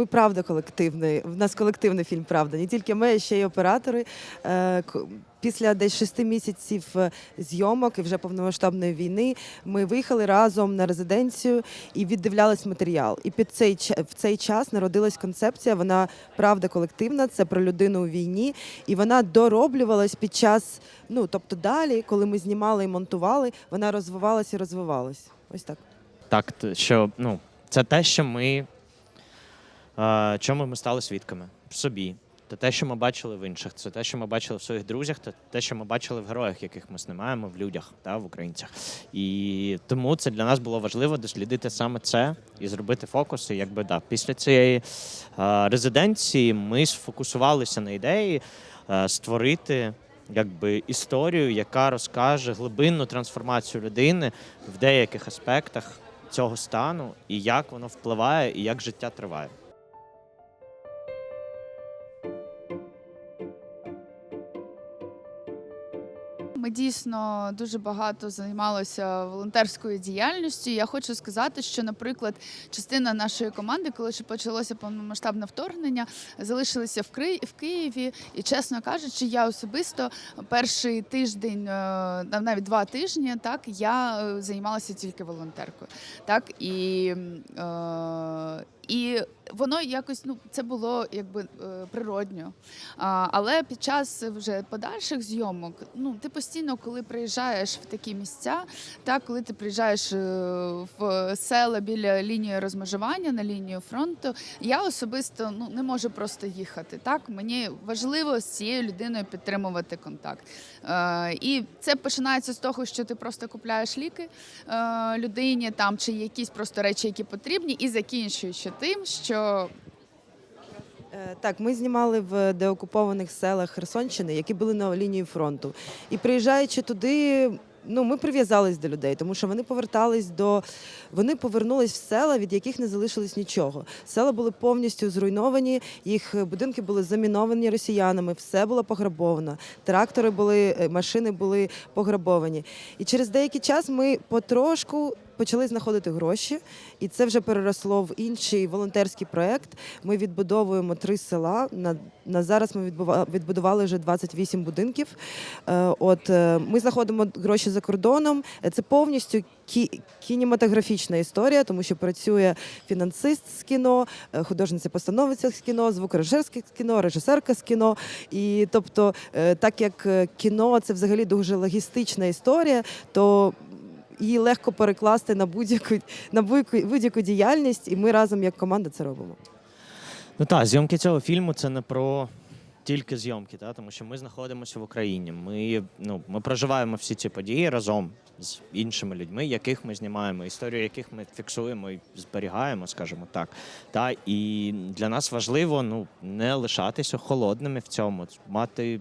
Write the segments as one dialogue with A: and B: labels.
A: ми правда колективний. В нас колективний фільм Правда. Не тільки ми, а ще й оператори. Е, Після десь шести місяців е, зйомок і вже повномасштабної війни ми виїхали разом на резиденцію і віддивлялись матеріал. І під цей в цей час народилась концепція. Вона правда колективна. Це про людину у війні, і вона дороблювалась під час. Ну тобто, далі, коли ми знімали і монтували, вона розвивалась і розвивалась. Ось так.
B: Так, що ну, це те, що ми чому ми стали свідками в собі. Це те, що ми бачили в інших, це те, що ми бачили в своїх друзях, це те, що ми бачили в героях, яких ми знімаємо, в людях та в українцях. І тому це для нас було важливо дослідити саме це і зробити фокуси. Якби да, після цієї е, резиденції ми сфокусувалися на ідеї е, створити якби історію, яка розкаже глибинну трансформацію людини в деяких аспектах цього стану, і як воно впливає, і як життя триває.
C: Ми дійсно дуже багато займалися волонтерською діяльністю. Я хочу сказати, що, наприклад, частина нашої команди, коли ще почалося повномасштабне вторгнення, залишилися в Ки- в Києві. І, чесно кажучи, я особисто перший тиждень, е, навіть два тижні, так я е, займалася тільки волонтеркою. Так і. Е, і воно якось ну це було якби е, природньо. А, але під час вже подальших зйомок, ну ти постійно, коли приїжджаєш в такі місця, так коли ти приїжджаєш е, в села біля лінії розмежування на лінію фронту, я особисто ну не можу просто їхати. Так мені важливо з цією людиною підтримувати контакт. Е, і це починається з того, що ти просто купляєш ліки е, людині там чи якісь просто речі, які потрібні, і закінчуючи тим, що
A: Е, Так, ми знімали в деокупованих селах Херсонщини, які були на лінії фронту. І приїжджаючи туди, ну ми прив'язались до людей, тому що вони повертались до вони повернулись в села, від яких не залишилось нічого. Села були повністю зруйновані, їх будинки були заміновані росіянами, все було пограбовано. Трактори були, е, машини були пограбовані. І через деякий час ми потрошку. Почали знаходити гроші, і це вже переросло в інший волонтерський проект. Ми відбудовуємо три села. На, на зараз ми відбудували вже 28 будинків. Е, от е, ми знаходимо гроші за кордоном. Це повністю кі- кінематографічна історія, тому що працює фінансист з кіно, е, художниця-постановиця з кіно, звукорежисерське з кіно, режисерка з кіно. І тобто, так як кіно це взагалі дуже логістична історія, то її легко перекласти на будь-яку на будь-яку діяльність, і ми разом як команда це робимо.
B: Ну так, зйомки цього фільму це не про тільки зйомки, та, тому що ми знаходимося в Україні. Ми, ну, ми проживаємо всі ці події разом з іншими людьми, яких ми знімаємо, історію яких ми фіксуємо і зберігаємо, скажімо так. Та, і для нас важливо ну, не лишатися холодними в цьому, мати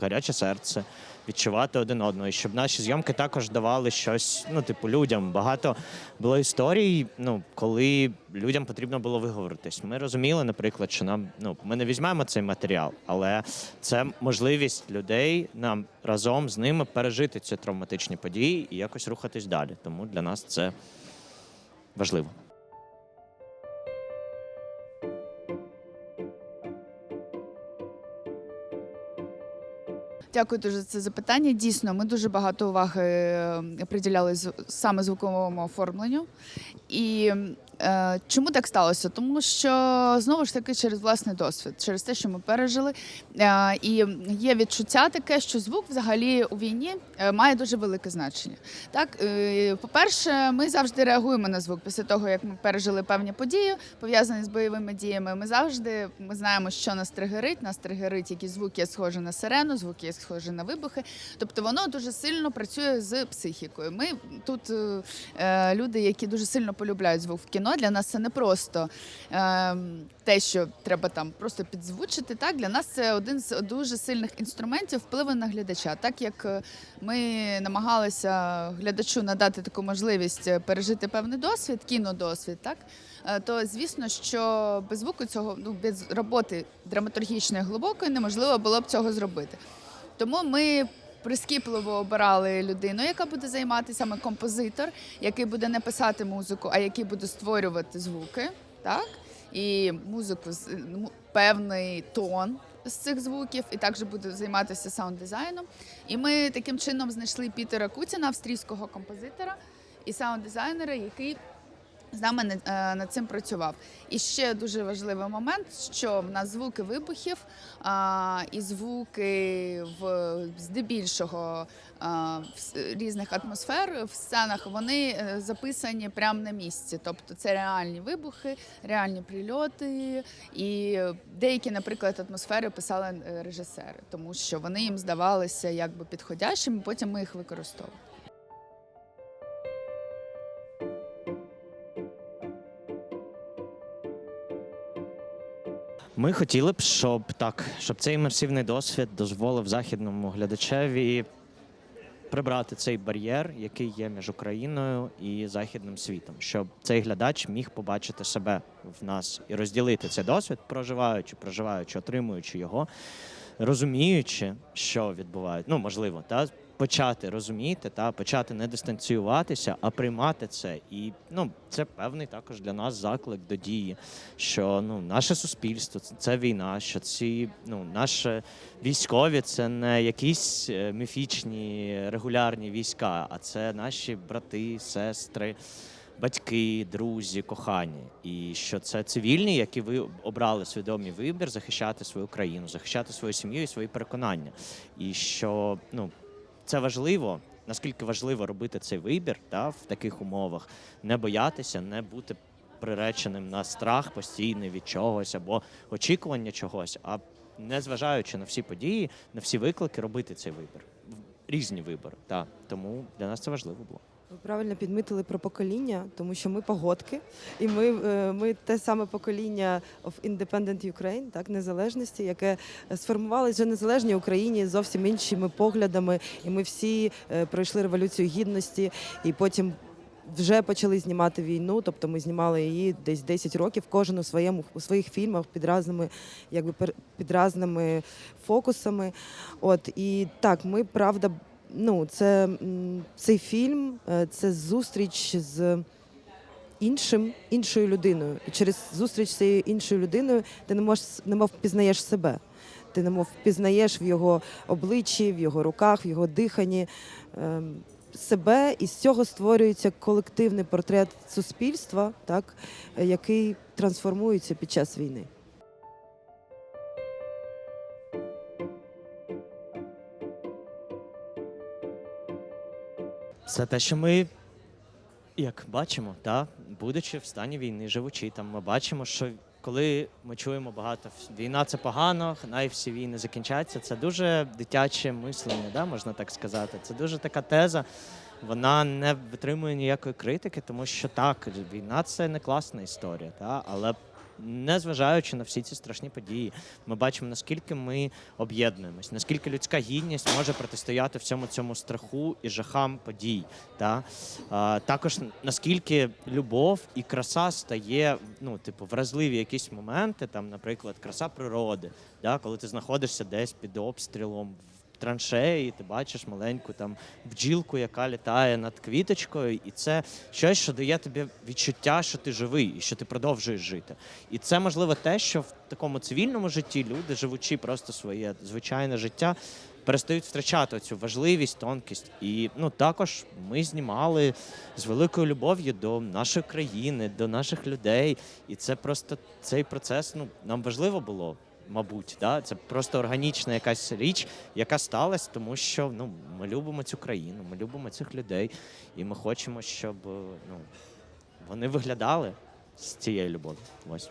B: гаряче серце, відчувати один одного, і щоб наші зйомки також давали щось, ну, типу, людям. Багато було історій, ну, коли людям потрібно було виговоритись. Ми розуміли, наприклад, що нам ну, ми не візьмемо цей матеріал, але це можливість людей нам разом з ними пережити ці травматичні події і якось рухатись далі. Тому для нас це важливо.
C: Дякую дуже за це запитання. Дійсно, ми дуже багато уваги е, приділяли саме звуковому оформленню. І е, чому так сталося? Тому що знову ж таки через власний досвід, через те, що ми пережили. Е, і є відчуття таке, що звук взагалі у війні е, має дуже велике значення. Так, е, по-перше, ми завжди реагуємо на звук після того, як ми пережили певні події, пов'язані з бойовими діями. Ми завжди ми знаємо, що нас тригерить. Нас тригерить якісь звуки, схожі на сирену, звуки схожі на вибухи. Тобто воно дуже сильно працює з психікою. Ми тут е, е, люди, які дуже сильно полюбляють звук в кіно. Для нас це не просто е, те, що треба там просто підзвучити. Так для нас це один з дуже сильних інструментів впливу на глядача. Так як е, ми намагалися глядачу надати таку можливість е, пережити певний досвід, кінодосвід, так е, то звісно, що без звуку цього ну без роботи драматургічної глибокої неможливо було б цього зробити. Тому ми прискіпливо обирали людину, яка буде займатися саме композитор, який буде не писати музику, а який буде створювати звуки. Так? і музику ну, певний тон. З цих звуків і також буду займатися саунд-дизайном. І ми таким чином знайшли Пітера Кутіна, австрійського композитора і саунд-дизайнера, який з нами е, над цим працював. І ще дуже важливий момент, що в нас звуки вибухів а, і звуки в здебільшого а, в різних атмосфер в сценах вони е, записані прямо на місці. Тобто це реальні вибухи, реальні прильоти. І деякі, наприклад, атмосфери писали е, режисери, тому що вони їм здавалися якби підходящими, потім ми їх використовували.
B: Ми хотіли б, щоб так, щоб цей імерсивний досвід дозволив західному глядачеві прибрати цей бар'єр, який є між Україною і західним світом, щоб цей глядач міг побачити себе в нас і розділити цей досвід, проживаючи, проживаючи, отримуючи його, розуміючи, що відбувається. Ну можливо, та почати розуміти, та почати не дистанціюватися, а приймати це. І ну це певний також для нас заклик до дії, що ну наше суспільство це, війна, що ці ну наші військові це не якісь е, міфічні регулярні війська, а це наші брати, сестри. Батьки, друзі, кохані, і що це цивільні, які ви обрали свідомий вибір захищати свою країну, захищати свою сім'ю і свої переконання. І що ну це важливо, наскільки важливо робити цей вибір та, в таких умовах, не боятися, не бути приреченим на страх постійний від чогось або очікування чогось, а незважаючи на всі події, на всі виклики, робити цей вибір. Різні вибори. Та. Тому для нас це важливо було.
A: Ви правильно підмітили про покоління, тому що ми погодки, і ми, е, ми те саме покоління of Independent Ukraine, так, незалежності, яке сформувалося вже незалежній Україні зовсім іншими поглядами. І ми всі е, пройшли революцію гідності, і потім вже почали знімати війну. Тобто ми знімали її десь 10 років, кожен у своєму у своїх фільмах під разними, якби під разними фокусами. От і так, ми правда. Ну, це цей фільм, е, це зустріч з іншим, іншою людиною. І через зустріч з цією іншою людиною ти не можеш немов впізнаєш себе. Ти немов впізнаєш в його обличчі, в його руках, в його диханні ем, себе, і з цього створюється колективний портрет суспільства, так, е, який трансформується під час війни.
B: Це те, що ми, як бачимо, та, будучи в стані війни, живучи там, ми бачимо, що коли ми чуємо багато війна це погано, хай всі війни закінчаться. Це дуже дитяче мислення, да, можна так сказати. Це дуже така теза. Вона не витримує ніякої критики, тому що так, війна це не класна історія, та, але незважаючи на всі ці страшні події, ми бачимо, наскільки ми об'єднуємось, наскільки людська гідність може протистояти всьому цьому страху і жахам подій. Та? А, також наскільки любов і краса стає, ну, типу, вразливі якісь моменти, там, наприклад, краса природи, да? коли ти знаходишся десь під обстрілом. Траншеї, ти бачиш маленьку там бджілку, яка літає над квіточкою, і це щось, що дає тобі відчуття, що ти живий і що ти продовжуєш жити. І це можливо те, що в такому цивільному житті люди, живучи просто своє звичайне життя, перестають втрачати цю важливість, тонкість. І ну також ми знімали з великою любов'ю до нашої країни, до наших людей. І це просто цей процес. Ну нам важливо було. Мабуть, да, це просто органічна якась річ, яка сталася, тому що ну ми любимо цю країну, ми любимо цих людей, і ми хочемо, щоб е, ну вони виглядали з цією любов'ю. Ось.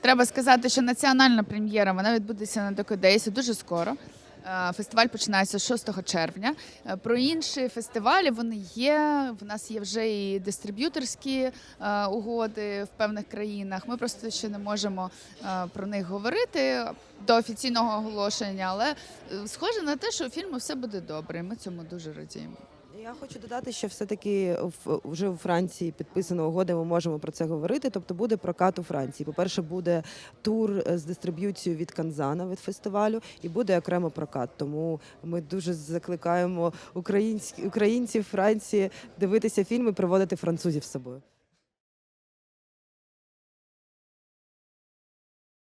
C: Треба сказати, що національна прем'єра вона відбудеться на Докодейсі дуже скоро. Е, Фестиваль починається 6 червня. Е, Про інші фестивалі вони є. В нас є вже і дистриб'юторські е, угоди в певних країнах. Ми просто ще не можемо про них говорити до офіційного оголошення, але схоже на те, що у фільму все буде добре. і Ми цьому дуже радіємо.
A: Я хочу додати, що все-таки вже у Франції підписана угода, ми можемо про це говорити. Тобто буде прокат у Франції. По-перше, буде тур е, з дистриб'юцією від Канзана від фестивалю, і буде окремо прокат. Тому ми дуже закликаємо українців Франції дивитися фільми, приводити французів з собою.